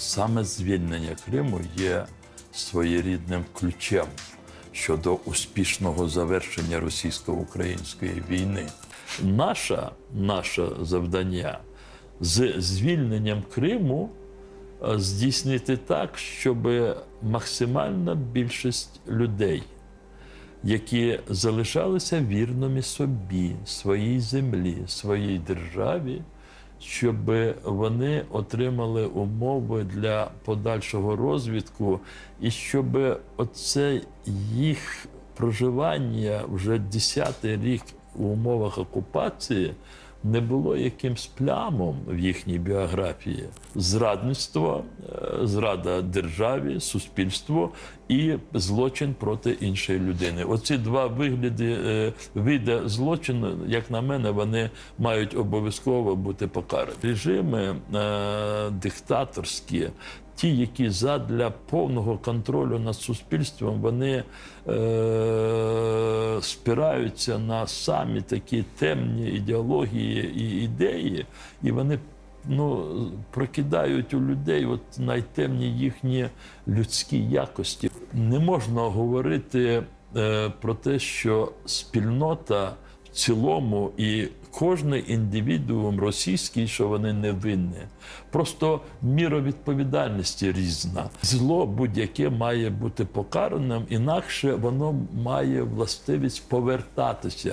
саме звільнення Криму є своєрідним ключем щодо успішного завершення російсько-української війни. Наша, наше завдання з звільненням Криму е, здійснити так, щоб максимальна більшість людей, які залишалися вірними собі, своїй землі, своїй державі, щоб вони отримали умови для подальшого розвитку, і щоб оце їх проживання вже десятий рік в умовах окупації не було якимсь плямом в їхній біографії. Зрадництво, е, зрада державі, суспільству і злочин проти іншої людини. Оці два вигляди е, види злочину, як на мене, вони мають обов'язково бути покарані. Режими е, диктаторські. Ті, які задля повного контролю над суспільством, вони е, спираються на самі такі темні ідеології і ідеї, і вони ну, прокидають у людей от найтемні їхні людські якості. Не можна говорити е, про те, що спільнота цілому і кожний індивідуум російський, що вони не винні. Просто міра відповідальності різна. Зло будь-яке має бути покараним, інакше воно має властивість повертатися.